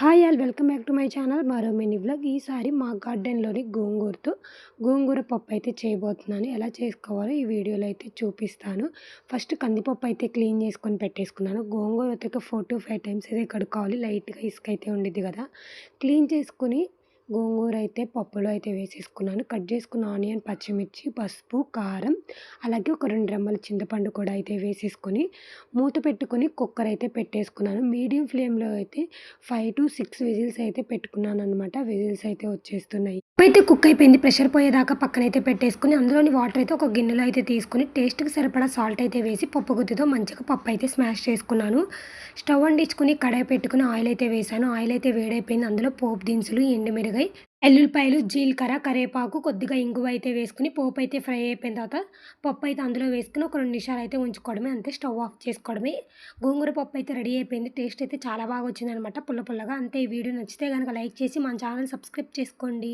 Hi all welcome back to my channel మరో mini blog ఈసారి మా గార్డెన్లోని గోంగూరతో గోంగూర పప్పు అయితే చేయబోతున్నాను. ఎలా చేసుకోవాలో ఈ వీడియోలో అయితే చూపిస్తాను. ఫస్ట్ కందిపప్పు అయితే క్లీన్ చేసుకొని పెట్టేసుకున్నాను. గోంగూర అయితే ఫోర్ టు ఫైవ్ టైమ్స్ అయితే కడుక్కోవాలి. లైట్గా ఇసుక అయితే ఉండిద్ది కదా. క్లీన్ చేసుకుని గోంగూర అయితే పప్పులో అయితే వేసేసుకున్నాను. కట్ చేసుకున్న ఆనియన్ పచ్చిమిర్చి పసుపు కారం అలాగే ఒక రెండు రెమ్మల చింతపండు కూడా అయితే వేసేసుకొని మూత పెట్టుకొని కుక్కర్ అయితే పెట్టేసుకున్నాను. మీడియం ఫ్లేమ్లో అయితే ఫైవ్ టు సిక్స్ విజిల్స్ అయితే పెట్టుకున్నాను అనమాట విజిల్స్ అయితే వచ్చేస్తున్నాయి. అయితే కుక్ అయిపోయింది. ప్రెషర్ పోయేదాకా పక్కన అయితే పెట్టేసుకుని అందులోని వాటర్ అయితే ఒక గిన్నెలో అయితే తీసుకుని టేస్ట్కి సరిపడా సాల్ట్ అయితే వేసి పప్పు గుత్తితో మంచిగా పప్పు అయితే స్మాష్ చేసుకున్నాను. స్టవ్ వండించుకుని కడాయి పెట్టుకుని ఆయిల్ అయితే వేసాను. ఆయిల్ అయితే వేడైపోయింది. అందులో పోపు దినుసులు ఎండుమిరగాయ ఎల్లుల్లిపాయలు జీలకర్ర కరివేపాకు కొద్దిగా ఇంగువ అయితే వేసుకుని పోపు అయితే ఫ్రై అయిపోయిన తర్వాత పప్పు అయితే అందులో వేసుకుని ఒక రెండు నిమిషాలు అయితే ఉంచుకోవడమే. అంతే స్టవ్ ఆఫ్ చేసుకోవడమే. గోంగూర పప్పు అయితే రెడీ అయిపోయింది. టేస్ట్ అయితే చాలా బాగా వచ్చింది అనమాట పుల్ల పుల్లగా. అంతే ఈ వీడియో నచ్చితే కనుక లైక్ చేసి మన ఛానల్ సబ్స్క్రైబ్ చేసుకోండి.